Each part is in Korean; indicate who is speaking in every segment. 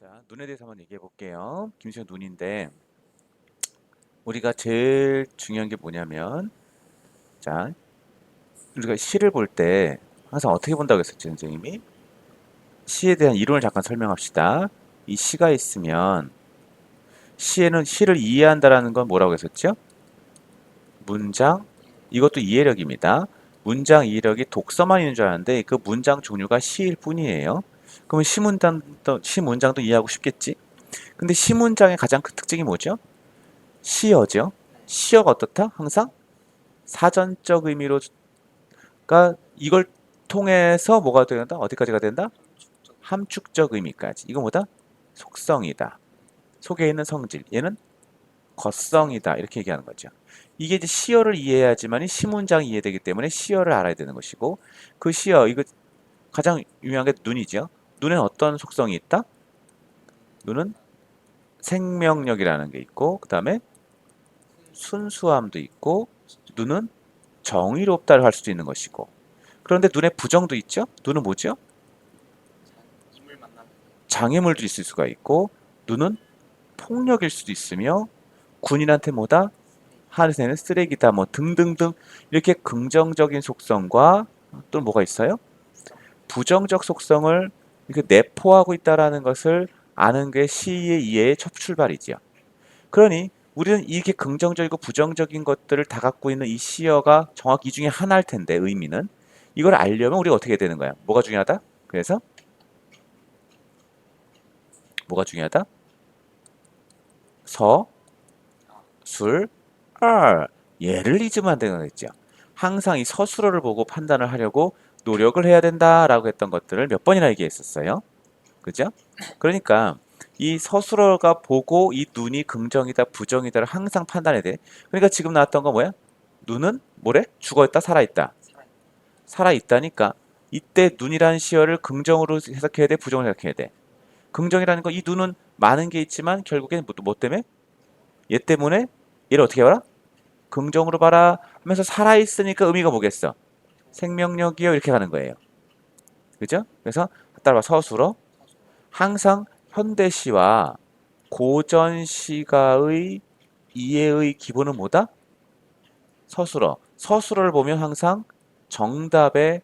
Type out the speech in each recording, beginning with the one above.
Speaker 1: 자, 눈에 대해서 한번 얘기해 볼게요. 김수현 눈인데 우리가 제일 중요한 게 뭐냐면 자, 우리가 시를 볼 때 항상 어떻게 본다고 했었죠, 선생님이? 시에 대한 이론을 잠깐 설명합시다. 이 시가 있으면 시에는 시를 이해한다라는 건 뭐라고 했었죠? 문장 이것도 이해력입니다. 문장 이해력이 독서만 있는 줄 알았는데 그 문장 종류가 시일 뿐이에요. 그러면 시문장도 시문장도 이해하고 싶겠지? 근데 시문장의 가장 큰 특징이 뭐죠? 시어죠. 시어가 어떻다? 항상 사전적 의미로 그러니까 이걸 통해서 뭐가 된다? 어디까지가 된다? 함축적 의미까지. 이거 뭐다? 속성이다. 속에 있는 성질. 얘는 겉성이다. 이렇게 얘기하는 거죠. 이게 이제 시어를 이해해야지만이 시문장이 이해되기 때문에 시어를 알아야 되는 것이고 그 시어 이거 가장 유명한 게 눈이죠. 눈에는 어떤 속성이 있다? 눈은 생명력이라는 게 있고 그 다음에 순수함도 있고 눈은 정의롭다를 할 수도 있는 것이고 그런데 눈에 부정도 있죠? 눈은 뭐죠? 장애물도 있을 수가 있고 눈은 폭력일 수도 있으며 군인한테 뭐다? 하늘새는 쓰레기다 뭐 등등등 이렇게 긍정적인 속성과 또 뭐가 있어요? 부정적 속성을 이렇게 내포하고 있다라는 것을 아는 게 시의 이해의 첫 출발이지요. 그러니 우리는 이렇게 긍정적이고 부정적인 것들을 다 갖고 있는 이 시어가 정확히 이 중에 하나일 텐데 의미는 이걸 알려면 우리가 어떻게 되는 거야? 뭐가 중요하다? 그래서 뭐가 중요하다? 서, 술, 알 얘를 잊으면 안 되는 거겠죠. 항상 이 서술어를 보고 판단을 하려고 노력을 해야 된다라고 했던 것들을 몇 번이나 얘기했었어요. 그죠? 그러니까 이 서술어가 보고 이 눈이 긍정이다, 부정이다를 항상 판단해야 돼. 그러니까 지금 나왔던 거 뭐야? 눈은 뭐래? 죽어있다, 살아있다.
Speaker 2: 살아
Speaker 1: 살아있다니까 이때 눈이라는 시어를 긍정으로 해석해야 돼, 부정으로 해석해야 돼. 긍정이라는 거이 눈은 많은 게 있지만 결국엔 뭐, 뭐 때문에? 얘 때문에 얘를 어떻게 봐라? 긍정으로 봐라 하면서 살아있으니까 의미가 뭐겠어? 생명력이요 이렇게 가는 거예요. 그죠? 그래서 따라봐 서술어 항상 현대시와 고전시가의 이해의 기본은 뭐다? 서술어. 서술어를 보면 항상 정답의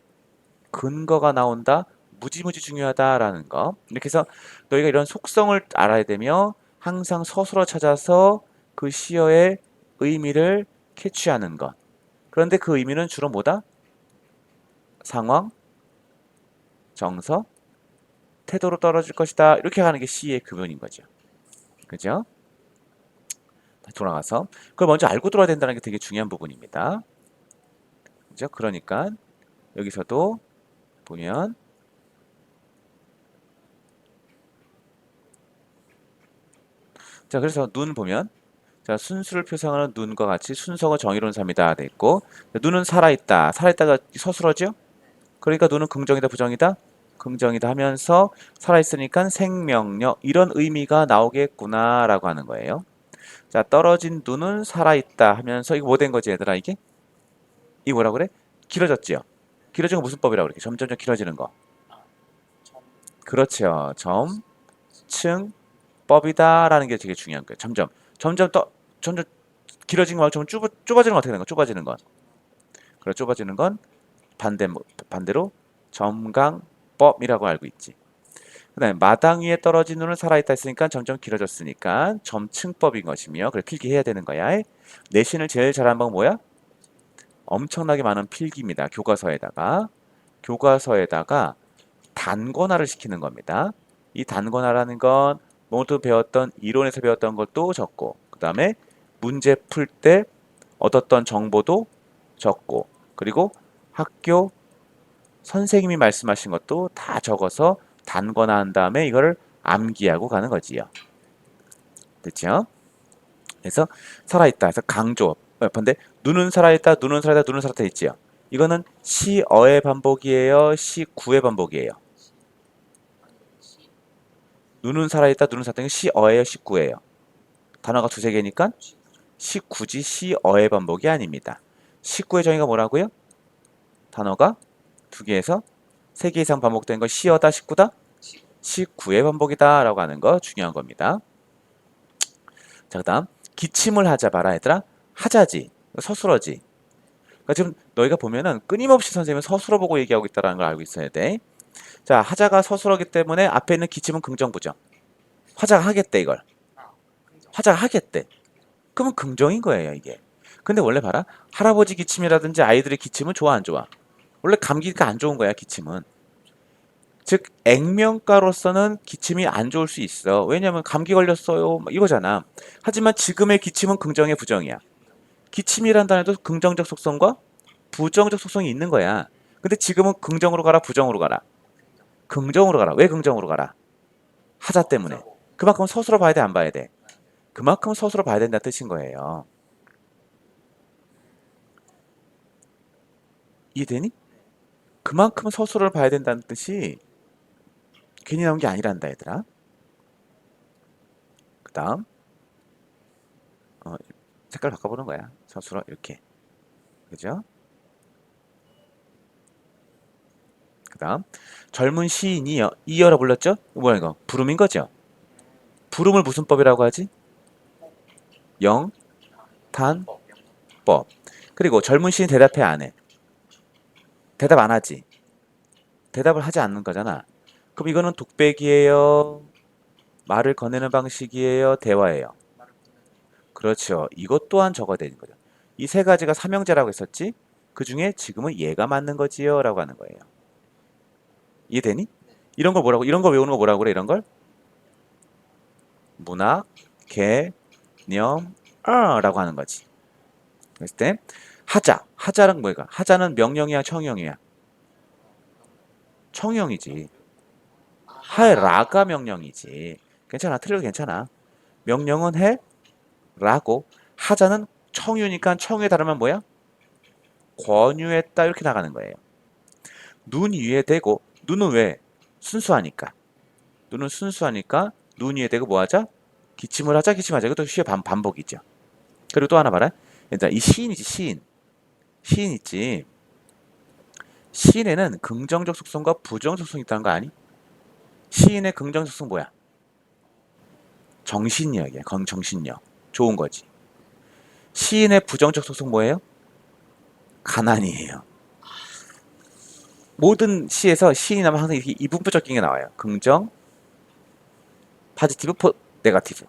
Speaker 1: 근거가 나온다. 무지무지 중요하다라는 거. 이렇게 해서 너희가 이런 속성을 알아야 되며 항상 서술어 찾아서 그 시어의 의미를 캐치하는 것. 그런데 그 의미는 주로 뭐다? 상황, 정서, 태도로 떨어질 것이다. 이렇게 가는 게 시의 근본인 거죠. 그죠? 돌아가서 그걸 먼저 알고 들어야 된다는 게 되게 중요한 부분입니다. 그죠? 그러니까 여기서도 보면 자 그래서 눈 보면 자 순수를 표상하는 눈과 같이 순서가 정의로운 삶이다 돼 있고 자, 눈은 살아있다 살아있다가 서술어죠? 그러니까 눈은 긍정이다 부정이다 긍정이다 하면서 살아있으니까 생명력 이런 의미가 나오겠구나 라고 하는 거예요. 자 떨어진 눈은 살아있다 하면서 이거 뭐 된 거지 얘들아 이게? 이 뭐라 그래? 길어졌지요? 길어진 거 무슨 법이라고 그래? 점점점 길어지는 거.
Speaker 2: 점
Speaker 1: 그렇죠. 점, 층, 법이다라는 게 되게 중요한 거예요. 점점, 점점 더, 점점 길어진 것만큼 좁아, 좁아지는 건 어떻게 되는 거? 좁아지는 건. 그래, 좁아지는 건 반대, 반대로 점강법이라고 알고 있지. 그 다음에 마당 위에 떨어진 눈은 살아있다 했으니까 점점 길어졌으니까 점층법인 것이며 그래 필기해야 되는 거야. 내신을 제일 잘하는 방 뭐야? 엄청나게 많은 필기입니다. 교과서에다가 교과서에다가 단권화를 시키는 겁니다. 이 단권화라는 건 모두 배웠던 이론에서 배웠던 것도 적고 그 다음에 문제 풀 때 얻었던 정보도 적고 그리고 학교 선생님이 말씀하신 것도 다 적어서 단권화한 다음에 이거를 암기하고 가는 거지요. 됐죠? 그래서 살아있다. 해서 강조. 근데 눈은 살아있다, 눈은 살아있다, 눈은 살아있다 있지요. 이거는 시어의 반복이에요, 시구의 반복이에요.
Speaker 2: 시
Speaker 1: 눈은 살아있다, 눈은 살아있다. 시어예요, 시구예요. 단어가 두세 개니까 시구지 시어의 반복이 아닙니다. 시구의 정의가 뭐라고요? 단어가 두 개에서 세 개 이상 반복된 건 시어다, 시구다? 19의 반복이다 라고 하는 거 중요한 겁니다. 자, 그 다음 기침을 하자 봐라 얘들아. 하자지. 서술어지. 그러니까 지금 너희가 보면은 끊임없이 선생님은 서술어 보고 얘기하고 있다는 걸 알고 있어야 돼. 자, 하자가 서술어기 때문에 앞에 있는 기침은 긍정 부정. 화자가 하겠대 이걸.
Speaker 2: 긍정.
Speaker 1: 화자가 하겠대. 그러면 긍정인 거예요, 이게. 근데 원래 봐라. 할아버지 기침이라든지 아이들의 기침은 좋아, 안 좋아? 원래 감기가 안 좋은 거야, 기침은. 즉, 액면가로서는 기침이 안 좋을 수 있어. 왜냐면 감기 걸렸어요. 막 이거잖아. 하지만 지금의 기침은 긍정의 부정이야. 기침이란 단어도 긍정적 속성과 부정적 속성이 있는 거야. 근데 지금은 긍정으로 가라, 부정으로 가라. 긍정으로 가라. 왜 긍정으로 가라? 하자 때문에. 그만큼 서술어 봐야 돼, 안 봐야 돼? 그만큼 서술어 봐야 된다 뜻인 거예요. 이해되니? 그만큼 서술어를 봐야 된다는 뜻이 괜히 나온 게 아니란다, 얘들아. 그 다음, 어, 색깔 바꿔보는 거야. 서술어, 이렇게. 그죠? 그 다음, 젊은 시인이여, 이여라 불렀죠? 뭐야, 이거? 부름인 거죠? 부름을 무슨 법이라고 하지? 영, 단, 법. 그리고 젊은 시인 대답해 안 해. 대답 안 하지. 대답을 하지 않는 거잖아. 그럼 이거는 독백이에요. 말을 건네는 방식이에요. 대화예요. 그렇죠. 이것 또한 적어야 되는 거죠. 이 세 가지가 삼형제라고 했었지? 그 중에 지금은 얘가 맞는 거지요. 라고 하는 거예요. 이해되니? 이런 걸 뭐라고, 이런 걸 외우는 거 뭐라고 그래? 이런 걸? 문학, 개념, 어, 라고 하는 거지. 그랬을 때, 하자. 하자는 뭐야? 하자는 명령이야, 청형이야? 청형이지. 해라가 명령이지. 괜찮아. 틀려도 괜찮아. 명령은 해, 라고. 하자는 청유니까 청유에 따르면 뭐야? 권유했다. 이렇게 나가는 거예요. 눈 위에 대고, 눈은 왜? 순수하니까. 눈은 순수하니까, 눈 위에 대고 뭐 하자? 기침을 하자, 기침하자. 이것도 시의 반, 반복이죠. 그리고 또 하나 봐라. 일단 이 시인이지, 시인. 시인 있지. 시인에는 긍정적 속성과 부정적 속성이 있다는 거 아니? 시인의 긍정적 속성 뭐야? 정신력이야. 건 정신력. 좋은 거지. 시인의 부정적 속성 뭐예요? 가난이에요. 모든 시에서 시인이 나면 항상 이렇게 이분법적인 게 나와요. 긍정, 파지티브, 포, 네가티브.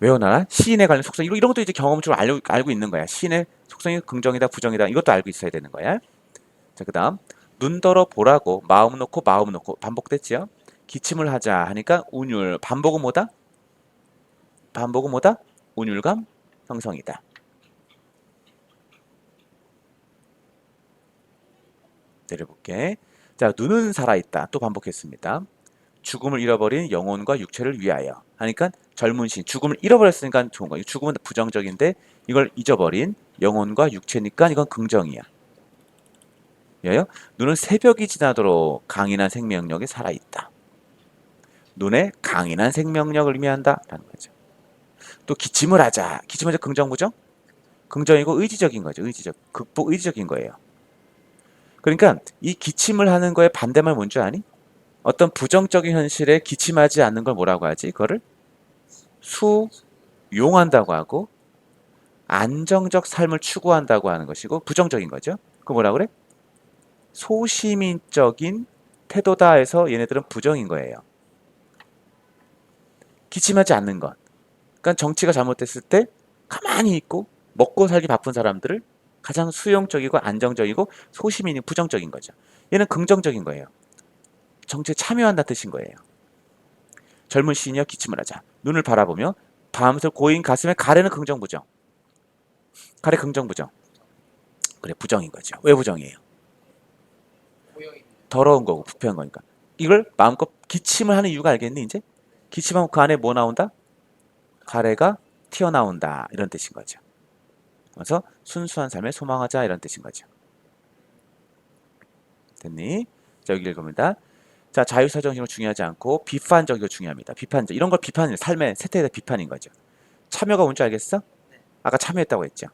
Speaker 1: 외워놔라. 시인에 관련 속성 이런, 이런 것도 이제 경험적으로 알고, 알고 있는 거야. 시인의 속성이 긍정이다, 부정이다. 이것도 알고 있어야 되는 거야. 자, 그다음 눈더러 보라고 마음 놓고 마음 놓고 반복됐지요. 기침을 하자 하니까 운율 반복은 뭐다? 반복은 뭐다? 운율감 형성이다. 내려볼게. 자, 눈은 살아있다. 또 반복했습니다. 죽음을 잃어버린 영혼과 육체를 위하여. 하니까 젊은 신, 죽음을 잃어버렸으니까 좋은 거예요. 죽음은 부정적인데 이걸 잊어버린 영혼과 육체니까 이건 긍정이야. 여요? 눈은 새벽이 지나도록 강인한 생명력이 살아있다. 눈에 강인한 생명력을 의미한다. 라는 거죠. 또 기침을 하자. 기침을 하자 긍정 부정? 긍정이고 의지적인 거죠. 의지적. 극복 의지적인 거예요. 그러니까 이 기침을 하는 거의 반대말 뭔지 아니? 어떤 부정적인 현실에 기침하지 않는 걸 뭐라고 하지? 그거를 수용한다고 하고 안정적 삶을 추구한다고 하는 것이고 부정적인 거죠. 그 뭐라 그래? 소시민적인 태도다 해서 얘네들은 부정인 거예요. 기침하지 않는 것. 그러니까 정치가 잘못됐을 때 가만히 있고 먹고 살기 바쁜 사람들을 가장 수용적이고 안정적이고 소시민이 부정적인 거죠. 얘는 긍정적인 거예요. 정치에 참여한다 뜻인 거예요. 젊은 시인이여 기침을 하자. 눈을 바라보며 밤새 고인 가슴에 가래는 긍정 부정. 가래 긍정 부정. 그래 부정인 거죠. 왜 부정이에요? 더러운 거고 부패한 거니까. 이걸 마음껏 기침을 하는 이유가 알겠니 이제? 기침하면 그 안에 뭐 나온다? 가래가 튀어나온다 이런 뜻인 거죠. 그래서 순수한 삶에 소망하자 이런 뜻인 거죠. 됐니? 자 여기 읽습니다. 자 자유사정식은 중요하지 않고 비판적이고 중요합니다. 비판적 이런 걸 비판 삶의 세태에 대한 비판인 거죠. 참여가 뭔지 알겠어? 아까 참여했다고 했죠.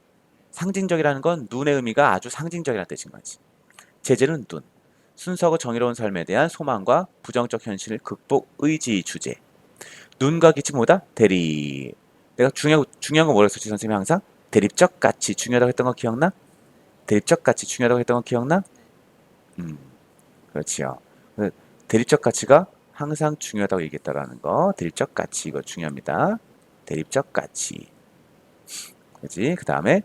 Speaker 1: 상징적이라는 건 눈의 의미가 아주 상징적이라는 뜻인 거지. 제재는 눈. 순수하고 정의로운 삶에 대한 소망과 부정적 현실 극복 의지 주제. 눈과 기침 뭐다? 대립. 내가 중요한 중요한 거 뭐라 했었지 선생님이 항상 대립적 가치 중요하다고 했던 거 기억나? 대립적 가치 중요하다고 했던 거 기억나? 음, 그렇지요. 그 대립적 가치가 항상 중요하다고 얘기했다라는 거. 대립적 가치 이거 중요합니다. 대립적 가치. 그지? 그 다음에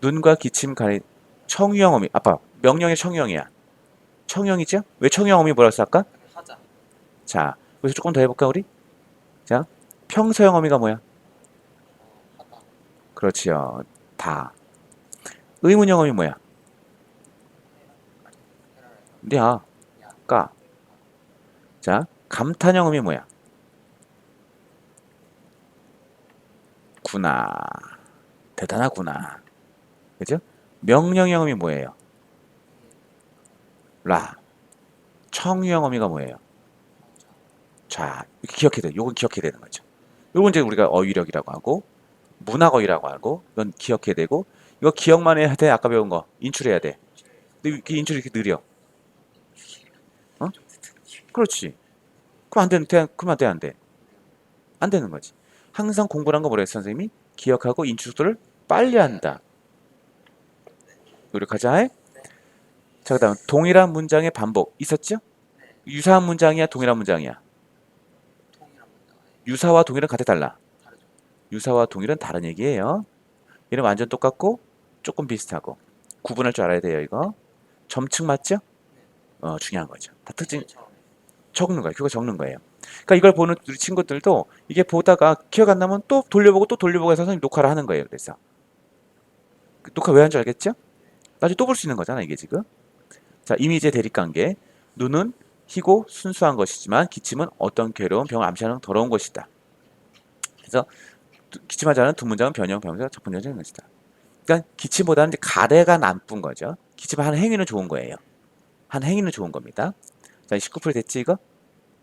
Speaker 1: 눈과 기침 가리 청유형 어미 아빠 명령의 청유형이야. 청유형이죠? 왜 청유형 어미 뭐라고 아까?
Speaker 2: 하자.
Speaker 1: 자, 여기서 조금 더 해볼까 우리? 자, 평서형 어미가 뭐야? 그렇지요. 다. 의문형 어미 뭐야?
Speaker 2: 헤라레.
Speaker 1: 야, 까. 자, 감탄형 어미 뭐야? 구나. 대단하구나. 그죠? 명령형 어미 뭐예요? 라. 청유형 어미가 뭐예요? 자, 기억해야 돼. 요건 기억해야 되는 거죠. 요건 이제 우리가 어휘력이라고 하고, 문학어휘라고 하고, 이건 기억해야 되고, 이거 기억만 해야 돼. 아까 배운 거. 인출해야 돼. 근데 이 인출이 이렇게 느려. 어? 그렇지. 그럼 안 되는, 돼. 그럼 안 돼, 안 돼. 안 되는 거지. 항상 공부란 거 했어, 선생님이? 기억하고 인출 속도를 빨리 한다. 노력하자. 해. 자, 그 다음, 동일한 문장의 반복. 있었죠? 유사한 문장이야, 동일한 문장이야? 유사와 동일은 같아 달라. 유사와 동일은 다른 얘기예요. 얘는 완전 똑같고 조금 비슷하고 구분할 줄 알아야 돼요. 이거 점층 맞죠? 어 중요한 거죠. 다 특징. 적는 거예요. 그거 적는 거예요. 그러니까 이걸 보는 우리 친구들도 이게 보다가 기억 안 나면 또 돌려보고 또 돌려보고 해서 선생님 녹화를 하는 거예요. 그래서 그 녹화 왜 한 줄 알겠죠? 나중에 또 볼 수 있는 거잖아. 이게 지금. 자 이미지의 대립관계. 눈은 희고 순수한 것이지만 기침은 어떤 괴로운 병을 암시하는 더러운 것이다. 그래서 두- 기침하지 않은 두 문장은 변형, 병사, 첫 번째는 것이다. 그러니까 기침보다는 가래가 나쁜 거죠. 기침하는 행위는 좋은 거예요. 한 행위는 좋은 겁니다. 자, 19풀 됐지 이거?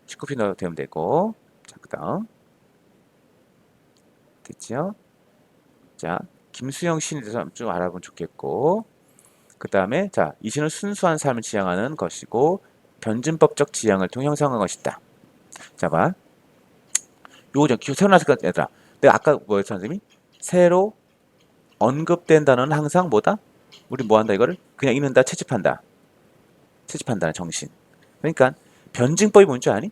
Speaker 1: 19풀 넣어도 되면 되고. 자, 그 다음 됐죠? 자, 김수영 시인에 대해서 좀 알아보면 좋겠고. 그 다음에 자, 이 시는 순수한 삶을 지향하는 것이고 변증법적 지향을 통해 형성한 것이다. 자, 봐. 요거 좀 새로 것 얘들아. 내가 아까 뭐였어 선생님이? 새로 언급된 단어는 항상 뭐다? 우리 뭐 한다 이거를? 그냥 읽는다, 채집한다. 채집한다는 정신. 그러니까 변증법이 뭔지 아니?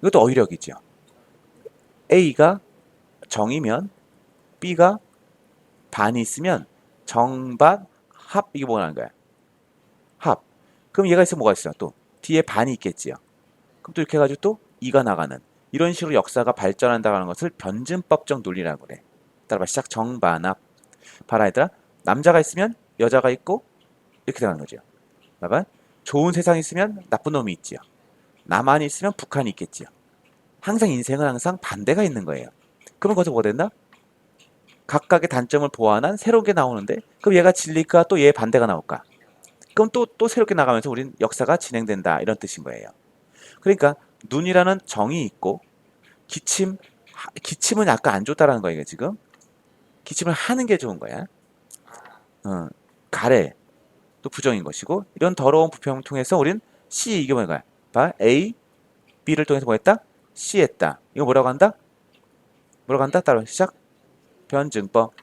Speaker 1: 이것도 어휘력이죠. A가 정이면 B가 반이 있으면 정반 합 이게 뭐라는 거야? 합. 그럼 얘가 있으면 뭐가 있어? 또 뒤에 반이 있겠지요. 그럼 또 이렇게 해가지고 또 이가 나가는 이런 식으로 역사가 발전한다는 것을 변증법적 논리라고 그래. 따라봐 시작 정반합. 봐라 얘들아 남자가 있으면 여자가 있고 이렇게 되는 거죠. 봐봐 좋은 세상이 있으면 나쁜 놈이 있지요. 남한이 있으면 북한이 있겠지요. 항상 인생은 항상 반대가 있는 거예요. 그러면 거기서 뭐가 된다? 각각의 단점을 보완한 새로운 게 나오는데 그럼 얘가 진리일까 또 얘의 반대가 나올까? 그럼 또 또 새롭게 나가면서 우린 역사가 진행된다 이런 뜻인 거예요. 그러니까 눈이라는 정이 있고 기침 하- 기침은 약간 안 좋다라는 거예요 지금 기침을 하는 게 좋은 거야.
Speaker 2: 아,
Speaker 1: 어, 가래 또 부정인 것이고 이런 더러운 부평을 통해서 우린 C 이게 뭐야? 봐 A B를 통해서 뭐 했다? C 했다. 이거 뭐라고 한다? 뭐라고 한다? 따라 시작. 변증법.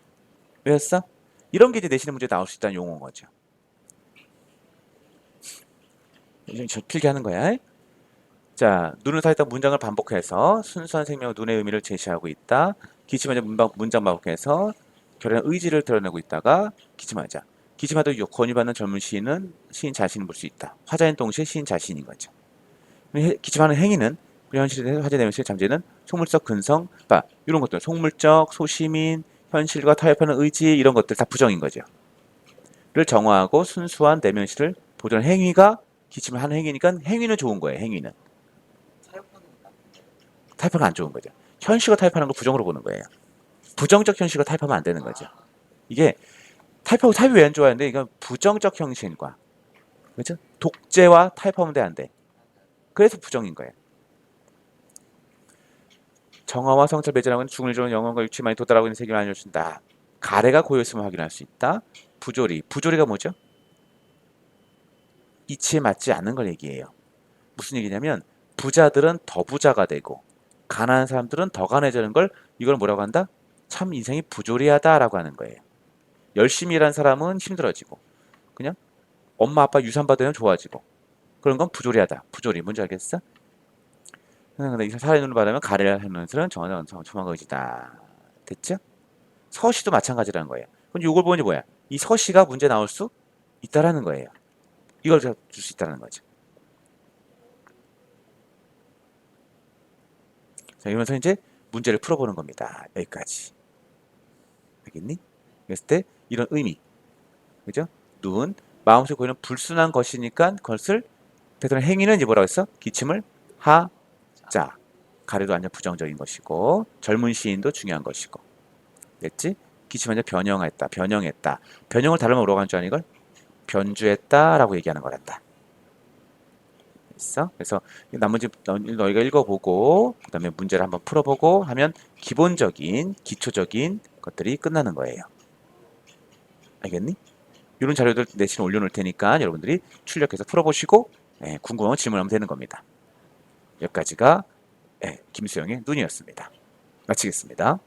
Speaker 1: 왜였어? 이런 게 이제 내시는 문제에 나올 수 있다는 용어인 거죠. 이제 저 필기 하는 거야. 자, 눈을 사이다 문장을 반복해서 순수한 생명의 눈의 의미를 제시하고 있다. 기침하자 문장 반복해서 결연한 의지를 드러내고 있다가 기침하자. 기침하다 권유받는 젊은 시인은 시인 자신을 볼 수 있다. 화자인 동시에 시인 자신인 거죠. 해- 기침하는 행위는 현실에 화제되면서 잠재는 속물적 근성, 봐 이런 것들, 속물적, 소시민, 현실과 타협하는 의지 이런 것들 다 부정인 거죠. 를 정화하고 순수한 내면시를 보존 행위가 기침을 하는 행위니까 행위는 좋은 거예요. 행위는
Speaker 2: 타협하는
Speaker 1: 안 좋은 거죠. 현실과 타협하는 걸 부정으로 보는 거예요. 부정적 현실과 타협하면 안 되는 거죠. 이게 타협하고 타협이 왜 안 좋아하는데 이건 부정적 형식과 그렇죠? 독재와 타협하면 돼안 돼. 그래서 부정인 거예요. 정화와 성찰 배제라고는 중을 주는 영혼과 육체 많이 도달하고 있는 세계를 알려준다. 가래가 고였음을 확인할 수 있다. 부조리. 부조리가 뭐죠? 이치에 맞지 않는 걸 얘기해요. 무슨 얘기냐면 부자들은 더 부자가 되고 가난한 사람들은 더 가난해지는 걸 이걸 뭐라고 한다? 참 인생이 부조리하다라고 하는 거예요. 열심히 일한 사람은 힘들어지고 그냥 엄마 아빠 유산 받으면 좋아지고 그런 건 부조리하다. 부조리 뭔지 알겠어? 근데 눈을 바라면 가래를 하는 것은 전혀 조망거지다. 됐죠? 서시도 마찬가지라는 거예요. 그럼 이걸 보니 뭐야? 이 서시가 문제 나올 수 있다라는 거예요. 이걸 줄 수 있다는 거죠. 자, 이러면서 이제 문제를 풀어보는 겁니다. 여기까지. 알겠니? 그랬을 때 이런 의미. 그죠? 눈, 마음속에 보이는 불순한 것이니까 그것을 베드는 행위는 이제 뭐라고 했어? 기침을 하자. 가래도 완전 부정적인 것이고 젊은 시인도 중요한 것이고. 됐지? 기침 완전 변형했다. 변형했다. 변형을 다르면 뭐라고 하는 줄 아니 이걸? 변주했다라고 얘기하는 거란다. 있어? 그래서 나머지 너- 너희가 읽어보고 그다음에 문제를 한번 풀어보고 하면 기본적인 기초적인 것들이 끝나는 거예요. 알겠니? 이런 자료들 내신 올려놓을 테니까 여러분들이 출력해서 풀어보시고 예, 궁금하면 질문하면 되는 겁니다. 여기까지가 예, 김수영의 눈이었습니다. 마치겠습니다.